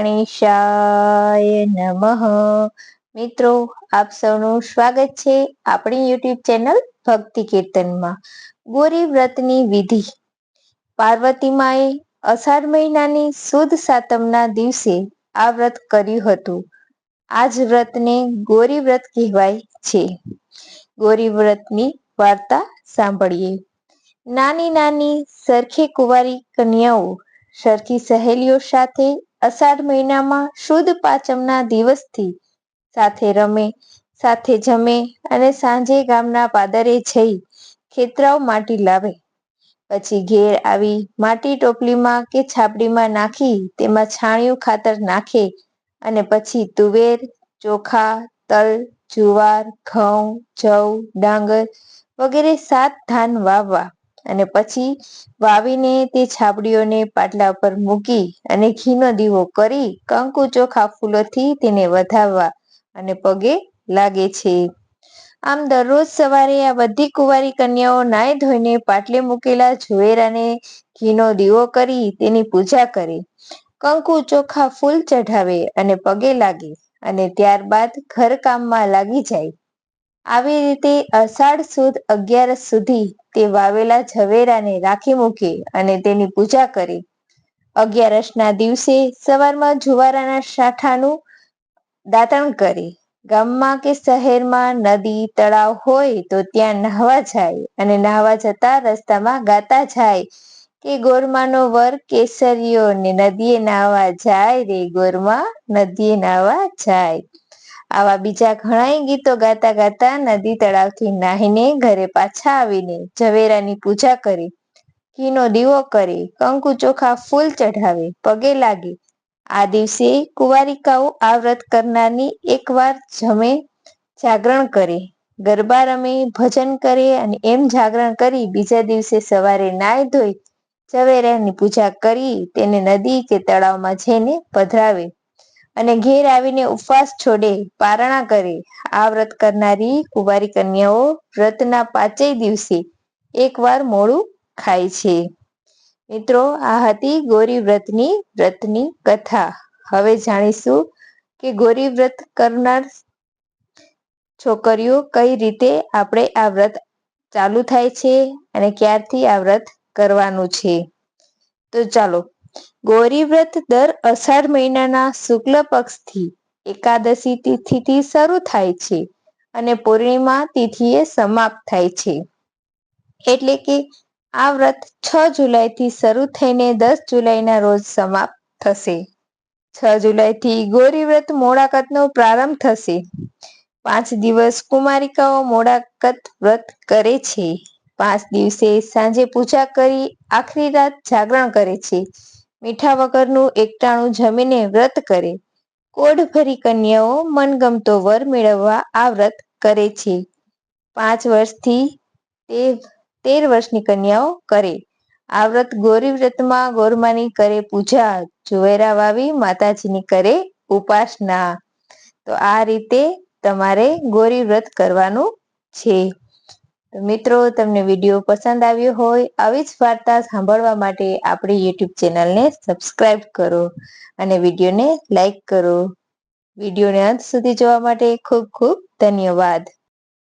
ગણેશાય નમઃ. મિત્રો, આપ સૌનું સ્વાગત છે આપણી યુટ્યુબ ચેનલ ભક્તિ કીર્તનમાં. ગોરી વ્રતની વિધિ. પાર્વતી માએ અષાઢ મહિનાની સુદ સાતમના દિવસે આ વ્રત કર્યું હતું. આ જ વ્રતને ગોરી વ્રત કહેવાય છે. ગોરી વ્રતની વાર્તા સાંભળીએ. નાની નાની સરખી કુંવારી કન્યાઓ સરખી સહેલીઓ સાથે અષાઢ મહિનામાં શુદ્ધ પાંચમના દિવસથી સાથે રમે, સાથે જમે અને સાંજે ગામના પાદરે જઈ ખેતરાઓ માટી લાવે. પછી ઘેર આવી માટી ટોપલીમાં કે છાપડીમાં નાખી તેમાં છાણિયું ખાતર નાખે અને પછી તુવેર, ચોખા, તલ, જુવાર, ઘઉં, જવ, ડાંગર વગેરે સાત ધાન વાવવા. અને પછી વાવીને તે છાબડીઓને પાટલા પર મૂકી અને ઘીનો દીવો કરી કંકુ ચોખા ફૂલોથી તેને વધાવવા અને પગે લાગે છે. આમ દરરોજ સવારે આ બધી કુંવારી કન્યાઓ નાય ધોઈને પાટલે મૂકેલા જુવેરાને ઘીનો દીવો કરી તેની પૂજા કરે. કંકુ ચોખા ફૂલ ચઢાવે અને પગે લાગે અને ત્યારબાદ ઘરકામમાં લાગી જાય. આવી રીતે અષાઢ સુદ અગિયારસ સુધી તે વાવેલા ઝવેરાને રાખી મૂકે અને તેની પૂજા કરે. અગિયારસના દિવસે સવારમાં જુવારાના શાઠાનું દાતણ કરે. ગામમાં કે શહેરમાં નદી, તળાવ હોય તો ત્યાં નહાવા જાય અને નહાવા જતા રસ્તામાં ગાતા જાય કે ગોરમાનો વર કેસરીઓ ને નદીએ નાવા જાય રે ગોરમા, નદીએ નાવા જાય. આવા બીજા ઘણાય ગીતો ગાતા ગાતા નદી તળાવથી નાહીને ઘરે પાછા આવીને ઝવેરાની પૂજા કરી, ઘીનો દીવો કરે, કંકુ ચોખા ફૂલ ચઢાવે, પગે લાગે. આ દિવસે કુંવારિકાઓ આ વ્રત કરનારની એકવાર જમે જાગરણ કરે. ગરબા રમે, ભજન કરે અને એમ જાગરણ કરી બીજા દિવસે સવારે નાય ધોઈ ઝવેરાની પૂજા કરી તેને નદી કે તળાવમાં જઈને પધરાવે. અને ઘેર આવીને ઉપવાસ છોડે, પારણા કરે. આ વ્રત કરનારી કુંવારી કન્યાઓ વ્રતના પાંચેય દિવસે એકવાર મોડું ખાય છે. મિત્રો, આ હતી ગોરી વ્રતની વ્રતની કથા. હવે જાણીશું કે ગોરી વ્રત કરનાર છોકરીઓ કઈ રીતે આપણે આ વ્રત ચાલુ થાય છે અને ક્યારથી આ વ્રત કરવાનું છે. તો ચાલો ગૌરી દર અષાઢ મહિનાના શુક્લ પક્ષથી એકાદશી તિથિથી શરૂ થાય છે અને પૂર્ણિમા તિથિએ સમાપ્ત થાય છે. એટલે કે આ વ્રત છ જુલાઈથી શરૂ થઈને દસ જુલાઈના રોજ સમાપ્ત થશે. છ જુલાઈથી ગૌરી મોડાકતનો પ્રારંભ થશે. પાંચ દિવસ કુમારિકાઓ મોડાકત વ્રત કરે છે. પાંચ દિવસે સાંજે પૂજા કરી આખરી રાત જાગરણ કરે છે. મીઠા વગરનું એકટાણું જમીને વ્રત કરે. કોઢ ભરી કન્યાઓ મનગમતો વર મેળવવા આ વ્રત કરે છે. પાંચ વર્ષથી તેર વર્ષની કન્યાઓ કરે. આ વ્રત ગોરી વ્રતમાં ગોરમાની કરે પૂજા જુવેરા વાવી, માતાજીની કરે ઉપાસના. તો આ રીતે તમારે ગોરી વ્રત કરવાનું છે. મિત્રો, તમને વીડિયો પસંદ આવ્યો હોય, આવી જ વાર્તા સાંભળવા માટે આપણી યુટ્યુબ ચેનલને સબસ્ક્રાઇબ કરો અને વિડીયોને લાઈક કરો. વિડીયોને અંત સુધી જોવા માટે ખૂબ ખૂબ ધન્યવાદ.